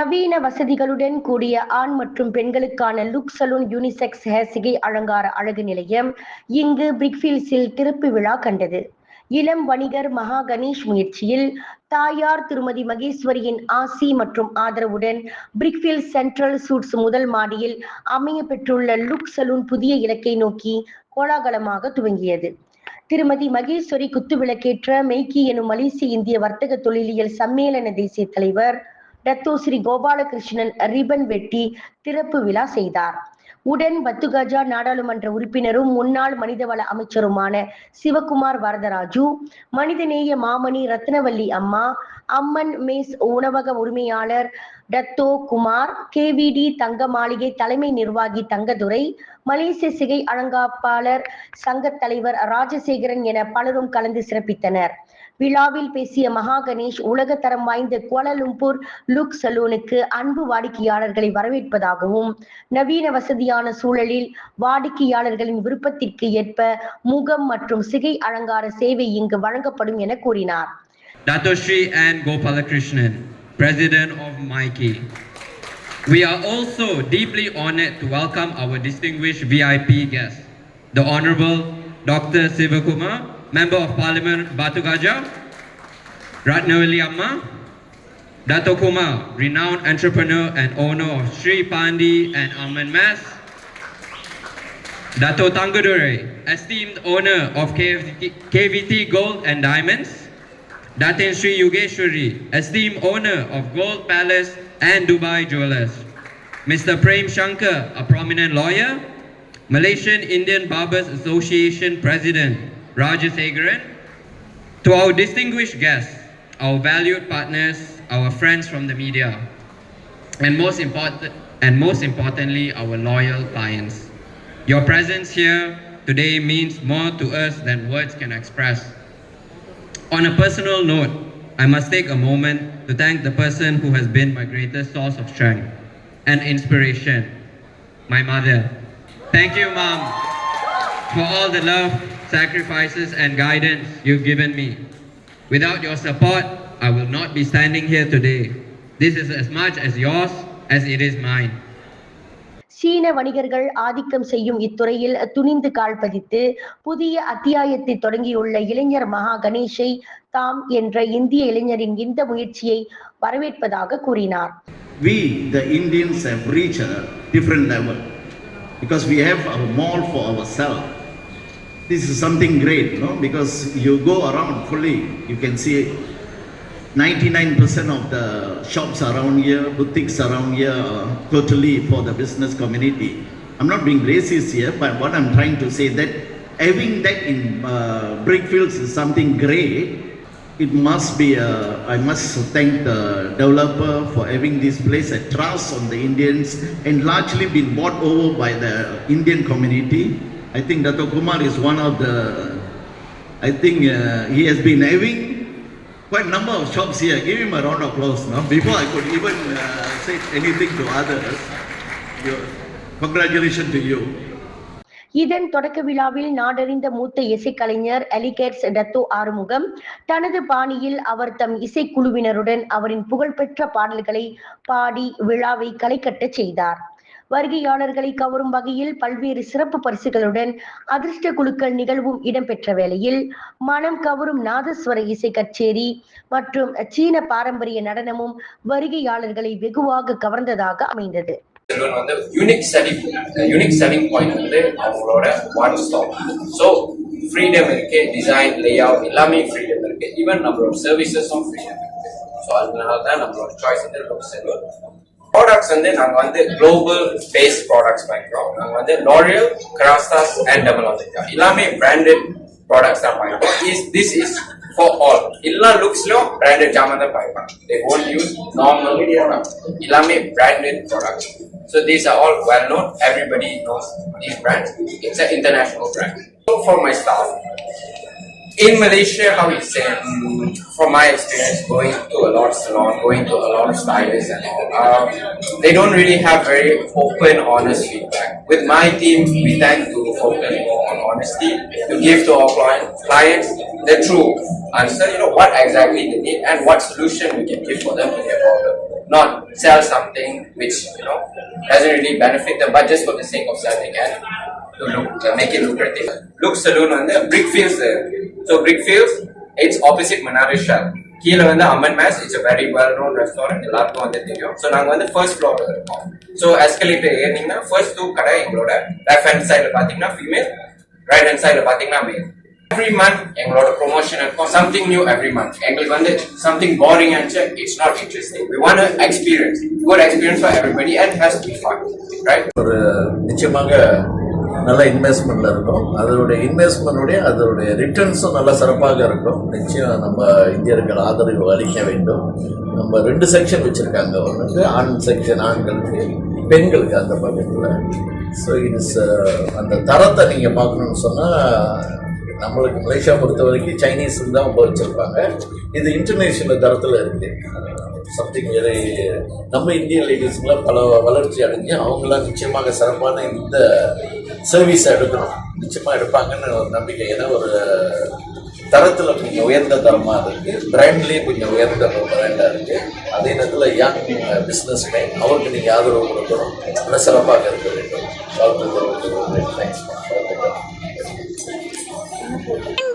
நவீன வசதிகளுடன் கூடிய ஆண் மற்றும் பெண்களுக்கான லுக் சலூன் யூனிசெக்ஸ் ஹேர் சிகை அலங்கார அழகு நிலையம் இங்கு பிரிக்ஃபீல்ஸில் திறப்பு விழா கண்டது. இளம் வணிகர் மகா கணேஷ் முயற்சியில் தாயார் திருமதி மகேஸ்வரியின் ஆசி மற்றும் ஆதரவுடன் பிரிக்ஃபீல்ட் சென்ட்ரல் சூட்ஸ் முதல் மாடியில் அமைய பெற்றுள்ள லுக் சலூன் புதிய இலக்கை நோக்கி கோலாகலமாக துவங்கியது. திருமதி மகேஸ்வரி குத்துவிளக்கேற்ற மெய்க்கி எனும் மலேசிய இந்திய வர்த்தக தொழிலியல் சம்மேளன தேசிய தலைவர் டத்தோ ஸ்ரீ கோபாலகிருஷ்ணன் ரிபன் வெட்டி திறப்பு விழா செய்தார். உடன் பத்துகஜா நாடாளுமன்ற உறுப்பினரும் முன்னாள் மனிதவள அமைச்சருமான சிவகுமார் வரதராஜு மனிதநேய மாமணி ரத்னவல்லி அம்மா அம்மன் மேஸ் உணவக உரிமையாளர் டத்தோ குமார் கேவிடி தங்க மாளிகை தலைமை நிர்வாகி தங்கதுரை மலேசிய சிகை அலங்காப்பாளர் சங்க தலைவர் ராஜசேகரன் என பலரும் கலந்து சிறப்பித்தனர். விழாவில் பேசிய மகா கணேஷ் உலக தரம் வாய்ந்த கோலலும்பூர் லுக் சலூனுக்கு அன்பு வாடிக்கையாளர்களை வரவேற்பதாகவும் நவீன வசதியான சூழலில் வாடிக்கையாளர்களின் விருப்பத்திற்கு ஏற்ப முகம் மற்றும் சிகை அலங்கார சேவை இங்கு வழங்கப்படும் என கூறினார். Dato Sri Gopalakrishnan, President of We are also deeply honored to welcome our distinguished VIP guest, the Honorable Dr. Sivakumar, Member of Parliament Batu Gajah, Ratnawali Amma, Dato Kumar, renowned entrepreneur and owner of Sri Pandi and Almond Mass, Dato Tangudure, esteemed owner of KVT, KVT Gold and Diamonds, Datin Sri Yogeshwari, esteemed owner of Gold Palace and Dubai Jewelers, Mr. Prem Shankar, a prominent lawyer, Malaysian Indian Barbers Association President Rajasegaran, to our distinguished guests, our valued partners, our friends from the media, and most important and most importantly, our loyal clients. Your presence here today means more to us than words can express. On a personal note, I must take a moment to thank the person who has been my greatest source of strength and inspiration, my mother. Thank you, Mom, for all the love, sacrifices, and guidance you've given me. Without your support, I will not be standing here today. This is as much as yours as it is mine. சீன வணிகர்கள் ஆதிக்கம் செய்யும் இத்துறையில் துணிந்து கால் பதித்து புதிய அத்தியாயத்தை தொடங்கியுள்ள இளைஞர் மகா கணேஷை தாம் என்ற இந்திய இளைஞரின் இந்த முயற்சியை வரவேற்பதாக கூறினார் we, the Indians, have reached a different level because we have a mall for ourselves. This is something great, no? Because you go around fully, you can see 99% of the shops around here, boutiques around here, are totally for the business community. I'm not being racist here, but what I'm trying to say that having that in uh, is something great it must be, uh, I must thank the developer for having this place a trust on the Indians and largely been bought over by the Indian community. I think Dato Kumar is one of the, I think uh, he has been having quite a number of shops here. Give him a round of applause now. Before I could even uh, say anything to others, congratulations to you. இதன் தொடக்க விழாவில் நாடறிந்த மூத்த இசைக்கலைஞர் அலிகேட்ஸ் Dato Arumugam தனது பாணியில் அவர் தம் இசைக்குழுவினருடன் அவரின் புகழ்பெற்ற பாடல்களை பாடி விழாவை களைகட்டச் செய்தார். வருகையாளர்களை கவரும் வகையில் பல்வேறு சிறப்பு பரிசுகளுடன் அதிர்ஷ்ட குழுக்கள் நிகழ்வும் இடம்பெற்ற வேளையில் மனம் கவரும் நாதஸ்வர இசை கச்சேரி மற்றும் சீன பாரம்பரிய நடனமும் வருகையாளர்களை வெகுவாக கவர்ந்ததாக அமைந்தது. செல்வன் வந்து unique selling unique selling point வந்து அவங்களோட ஒன் ஸ்டாப் ஸோ ஃப்ரீடம் இருக்கு டிசைன் லேஅவுட் எல்லாமே ஃப்ரீடம் இருக்கு. ஈவன் நம்மளோட சர்வீசஸும் ஃப்ரீடம் இருக்கு. ஸோ அதனால தான் நம்மளோட சாய்ஸ் வந்து ரொம்ப செல்வன் ப்ராடக்ட்ஸ் வந்து நாங்க வந்து குளோபல் பேஸ்ட் ப்ராடக்ட்ஸ் வாங்கிக்கிறோம். நாங்க வந்து லாரியல் கிராஸ்டாஸ் அண்ட் டபுள் எல்லாமே branded ப்ராடக்ட்ஸ் தான் வாங்கிக்கிறோம் is this is for all எல்லா லுக்ஸ்லயும் பிராண்டட் ஜாமான் தான் பாய்ப்பாங்க they won't use normal product எல்லாமே branded products So these are all well known. Everybody knows these brands. It's an international brand. So for my staff, in Malaysia, how you say, mm, from my experience, going to a lot of salon, going to a lot of stylists and all, um, they don't really have very open, honest feedback. With my team, we tend to focus more on honesty to give to our client, clients the true answer. You know what exactly they need and what solution we can give for them to their problem. not sell something which you know doesn't really benefit them, but just for the sake of selling and to look uh, make it lucrative. Look Saloon வந்து Brickfields இருக்கு. So Brickfields it's opposite Manaris Shell. கீழே வந்து Amman mess it's very well known restaurant எல்லாருக்கும் வந்து தெரியும் so நாங்கள் வந்து first ஃப்ளோர்ல இருக்கோம் ஸோ எஸ்கலேட்டர் ஏறினீங்கன்னா ஃபர்ஸ்ட் டூ கடை எங்களோட லெஃப்ட் ஹேண்ட் சைடில் பார்த்தீங்கன்னா ஃபீமேல் ரைட் ஹேண்ட் சைடில் பார்த்தீங்கன்னா மேல் எவ்ரி மந்த் எங்களோட ப்ரொமோஷன் இருக்கும். சம்திங் நியூ எவ்ரி மந்த் எங்களுக்கு வந்து சம்திங் போரிங் ஆச்சு. It's not interesting we want experience good experience for everybody and has be fun right ஒரு நிச்சயமாக நல்ல இன்வெஸ்ட்மெண்ட்ல இருக்கும். அதனுடைய இன்வெஸ்ட்மெண்ட்டுடைய அதனுடைய ரிட்டர்ன்ஸும் நல்ல சிறப்பாக இருக்கும். நிச்சயம் நம்ம இந்தியர்கள் ஆதரவு அளிக்க வேண்டும். நம்ம ரெண்டு செக்ஷன் வச்சிருக்காங்க. ஒன்றுக்கு ஆண் செக்ஷன் ஆண்களுக்கு பெண்களுக்கு அந்த பக்கத்தில். ஸோ இது அந்த தரத்தை நீங்கள் பார்க்கணும்னு சொன்னால் நம்மளுக்கு மலேசியா பொறுத்த வரைக்கும் சைனீஸ் தான் உபயோகிச்சிருப்பாங்க. இது இன்டர்நேஷனல் தரத்தில் இருக்குது சம்திங் வெரி நம்ம இந்திய லேடிஸ்லாம் பல வளர்ச்சி அடைஞ்சு அவங்களாம் நிச்சயமாக சிறப்பான இந்த சர்வீஸை எடுக்கணும். நிச்சயமாக எடுப்பாங்கன்னு ஒரு நம்பிக்கை ஏன்னா ஒரு தரத்தில் கொஞ்சம் உயர்ந்த தரமாக இருக்குது பிராண்ட்லேயே கொஞ்சம் உயர்ந்த பிராண்டாக இருக்குது அதே நேரத்தில் யங் பிஸ்னஸ் மேன் அவருக்கு நீங்கள் ஆதரவு கொடுக்கணும். நல்லா சிறப்பாக இருக்க வேண்டும். வாழ்த்துக்கள் தேங்க்ஸ்